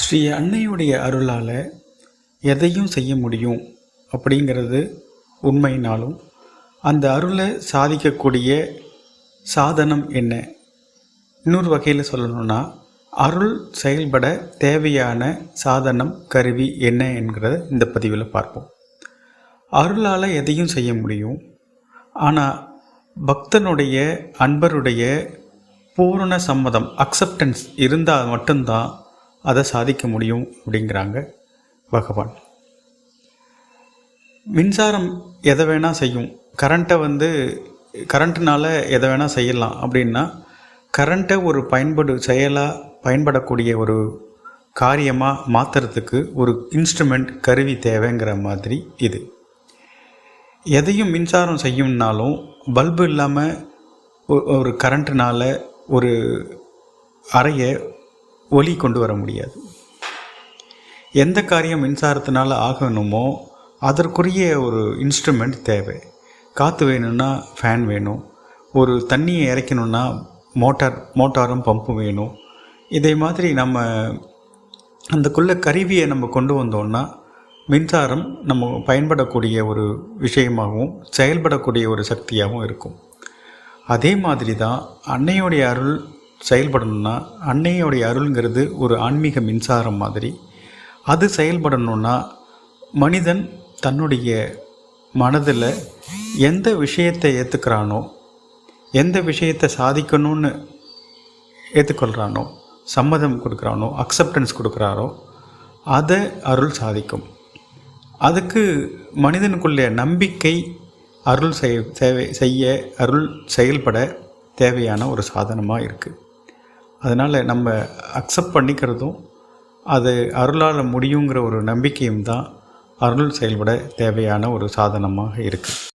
ஸ்ரீ அன்னையுடைய அருளால் எதையும் செய்ய முடியும் அப்படிங்கிறது உண்மைனாலும் அந்த அருளை சாதிக்கக்கூடிய சாதனம் என்ன? இன்னொரு வகையில் சொல்லணும்னா அருள் செயல்பட தேவையான சாதனம் கருவி என்ன என்கிறத இந்த பதிவில் பார்ப்போம். அருளால் எதையும் செய்ய முடியும். ஆனால் பக்தனுடைய அன்பருடைய பூரண சம்மதம் அக்செப்டன்ஸ் இருந்தால் மட்டும்தான் அதை சாதிக்க முடியும் அப்படிங்கிறாங்க பகவான். மின்சாரம் எதை வேணால் செய்யும். கரண்ட்டை வந்து கரண்ட்டுனால எதை வேணால் செய்யலாம் அப்படின்னா கரண்ட்டை ஒரு பயன்படு செயலாக பயன்படக்கூடிய ஒரு காரியமாக மாற்றுறதுக்கு ஒரு இன்ஸ்ட்ருமெண்ட் கருவி தேவைங்கிற மாதிரி இது. எதையும் மின்சாரம் செய்யும்னாலும் பல்பு இல்லாமல் ஒரு கரண்ட்டுனால ஒரு அறையை ஒளி கொண்டு வர முடியாது. எந்த காரியம் மின்சாரத்தினால் ஆகணுமோ அதற்குரிய ஒரு இன்ஸ்ட்ருமெண்ட் தேவை. காற்று வேணும்னா ஃபேன் வேணும். ஒரு தண்ணியை இறைக்கணுன்னா மோட்டார் மோட்டாரும் பம்பும் வேணும். இதே மாதிரி நம்ம அந்தக்குள்ளே கருவியை நம்ம கொண்டு வந்தோம்னா மின்சாரம் நம்ம பயன்படக்கூடிய ஒரு விஷயமாகவும் செயல்படக்கூடிய ஒரு சக்தியாகவும் இருக்கும். அதே மாதிரி தான் அன்னையுடைய அருள் செயல்படணும்னா அன்னையோடைய அருள்ங்கிறது ஒரு ஆன்மீக மின்சாரம் மாதிரி. அது செயல்படணும்னா மனிதன் தன்னுடைய மனதில் எந்த விஷயத்தை ஏற்றுக்கிறானோ எந்த விஷயத்தை சாதிக்கணும்னு ஏற்றுக்கொள்கிறானோ சம்மதம் கொடுக்குறானோ அக்செப்டன்ஸ் கொடுக்குறாரோ அதை அருள் சாதிக்கும். அதுக்கு மனிதனுக்குள்ள நம்பிக்கை அருள் செய் சேவை செய்ய அருள் செயல்பட தேவையான ஒரு சாதனமாக இருக்குது அதனால் நம்ம அக்செப்ட் பண்ணிக்கிறதும் அது அருளால் முடியுங்கிற ஒரு நம்பிக்கையும் தான் அருள் செயல்பட தேவையான ஒரு சாதனமாக இருக்குது